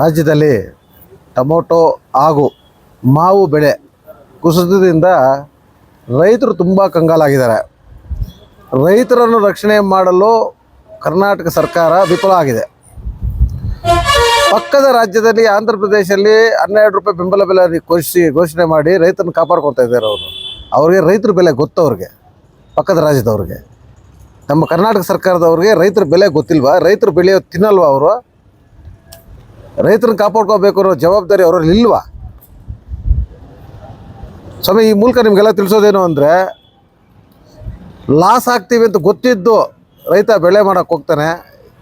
ರಾಜ್ಯದಲ್ಲಿ ಟೊಮೊಟೊ ಹಾಗೂ ಮಾವು ಬೆಳೆ ಕುಸಿತದಿಂದ ರೈತರು ತುಂಬ ಕಂಗಾಲಾಗಿದ್ದಾರೆ. ರೈತರನ್ನು ರಕ್ಷಣೆ ಮಾಡಲು ಕರ್ನಾಟಕ ಸರ್ಕಾರ ವಿಫಲ ಆಗಿದೆ. ಪಕ್ಕದ ರಾಜ್ಯದಲ್ಲಿ ಆಂಧ್ರ ಪ್ರದೇಶದಲ್ಲಿ ಹನ್ನೆರಡು ರೂಪಾಯಿ ಬೆಂಬಲ ಬೆಲೆ ಘೋಷಿಸಿ ಘೋಷಣೆ ಮಾಡಿ ರೈತರನ್ನು ಕಾಪಾಡ್ಕೊತಾ ಇದ್ದಾರೆ ಅವರು. ಅವ್ರಿಗೆ ರೈತರ ಬೆಲೆ ಗೊತ್ತು ಅವ್ರಿಗೆ, ಪಕ್ಕದ ರಾಜ್ಯದವ್ರಿಗೆ. ನಮ್ಮ ಕರ್ನಾಟಕ ಸರ್ಕಾರದವ್ರಿಗೆ ರೈತರ ಬೆಲೆ ಗೊತ್ತಿಲ್ವಾ? ರೈತರು ಬೆಳೆಯೋ ತಿನ್ನಲ್ವಾ ಅವರು? ರೈತರನ್ನ ಕಾಪಾಡ್ಕೋಬೇಕು ಅನ್ನೋ ಜವಾಬ್ದಾರಿ ಅವರಲ್ಲಿ ಇಲ್ವಾ? ಸ್ವಾಮಿ, ಈ ಮೂಲಕ ನಿಮಗೆಲ್ಲ ತಿಳಿಸೋದೇನು ಅಂದರೆ ಲಾಸ್ ಆಗ್ತೀವಿ ಅಂತ ಗೊತ್ತಿದ್ದು ರೈತ ಬೆಳೆ ಮಾಡೋಕ್ಕೆ ಹೋಗ್ತಾನೆ.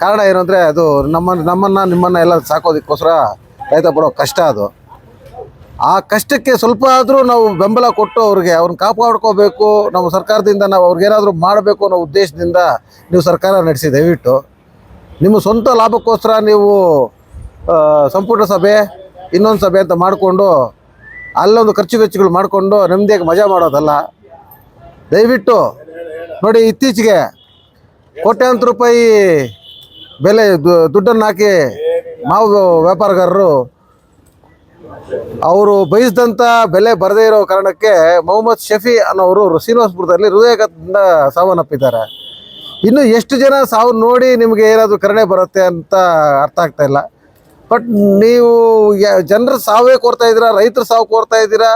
ಕಾರಣ ಏನು ಅಂದರೆ, ಅದು ನಮ್ಮ, ನಮ್ಮನ್ನು, ನಿಮ್ಮನ್ನು ಎಲ್ಲ ಸಾಕೋದಕ್ಕೋಸ್ಕರ ರೈತ ಪಡೋ ಕಷ್ಟ ಅದು. ಆ ಕಷ್ಟಕ್ಕೆ ಸ್ವಲ್ಪ ಆದರೂ ನಾವು ಬೆಂಬಲ ಕೊಟ್ಟು ಅವ್ರಿಗೆ ಅವ್ರನ್ನ ಕಾಪಾಡ್ಕೋಬೇಕು ನಮ್ಮ ಸರ್ಕಾರದಿಂದ ನಾವು ಅವ್ರಿಗೇನಾದರೂ ಮಾಡಬೇಕು ಅನ್ನೋ ಉದ್ದೇಶದಿಂದ ನೀವು ಸರ್ಕಾರ ನಡೆಸಿ ದಯವಿಟ್ಟು. ನಿಮ್ಮ ಸ್ವಂತ ಲಾಭಕ್ಕೋಸ್ಕರ ನೀವು ಸಂಪುಟ ಸಭೆ, ಇನ್ನೊಂದು ಸಭೆ ಅಂತ ಮಾಡಿಕೊಂಡು, ಅಲ್ಲೊಂದು ಖರ್ಚು ವೆಚ್ಚಗಳು ಮಾಡಿಕೊಂಡು ನೆಮ್ಮದಿಯಾಗಿ ಮಜಾ ಮಾಡೋದಲ್ಲ. ದಯವಿಟ್ಟು ನೋಡಿ ಇತ್ತೀಚೆಗೆ ಕೋಟ್ಯಾಂತರ ರೂಪಾಯಿ ಬೆಲೆ ದುಡ್ಡನ್ನು ಹಾಕಿ ಮಾವು ವ್ಯಾಪಾರಗಾರರು ಅವರು ಬಯಸಿದಂಥ ಬೆಲೆ ಬರದೇ ಇರೋ ಕಾರಣಕ್ಕೆ ಮೊಹಮ್ಮದ್ ಶಫಿ ಅನ್ನೋರು ಶ್ರೀನಿವಾಸಪುರದಲ್ಲಿ ಹೃದಯಘಾತದಿಂದ ಸಾವನ್ನಪ್ಪಿದ್ದಾರೆ. ಇನ್ನು ಎಷ್ಟು ಜನ ಸಾವು ನೋಡಿ ನಿಮಗೆ ಏನಾದರೂ ಕರುಣೆ ಬರುತ್ತೆ ಅಂತ ಅರ್ಥ ಆಗ್ತಾ ಇಲ್ಲ. ಬಟ್ ನೀವು ಜನರು ಸಾವೇ ಕೋರ್ತಾ ಇದ್ದೀರಾ, ರೈತರು ಸಾವು ಕೋರ್ತಾ ಇದ್ದೀರಾ?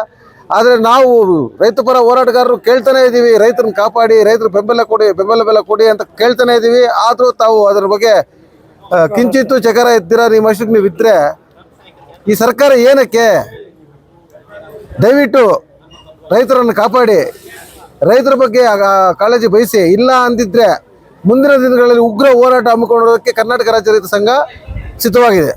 ಆದರೆ ನಾವು ರೈತ ಪರ ಹೋರಾಟಗಾರರು ಕೇಳ್ತಾನೆ ಇದ್ದೀವಿ, ರೈತರನ್ನ ಕಾಪಾಡಿ, ರೈತರು ಬೆಂಬಲ ಕೊಡಿ, ಬೆಂಬಲ ಬೆಲೆ ಕೊಡಿ ಅಂತ ಕೇಳ್ತಾನೆ ಇದ್ದೀವಿ. ಆದರೂ ತಾವು ಅದರ ಬಗ್ಗೆ ಕಿಂಚಿತ್ತು ಚಕರ ಇದ್ದೀರಾ ನಿಮ್ಮ ಅಷ್ಟಕ್ಕೆ ನೀವು ಇದ್ರೆ? ಈ ಸರ್ಕಾರ ಏನಕ್ಕೆ? ದಯವಿಟ್ಟು ರೈತರನ್ನು ಕಾಪಾಡಿ, ರೈತರ ಬಗ್ಗೆ ಕಾಳಜಿ ಬಯಸಿ ಇಲ್ಲ ಅಂದಿದ್ರೆ ಮುಂದಿನ ದಿನಗಳಲ್ಲಿ ಉಗ್ರ ಹೋರಾಟ ಹಮ್ಮಿಕೊಳ್ಳೋದಕ್ಕೆ ಕರ್ನಾಟಕ ರಾಜ್ಯ ರೈತ ಸಂಘ ಸಿದ್ಧವಾಗಿದೆ.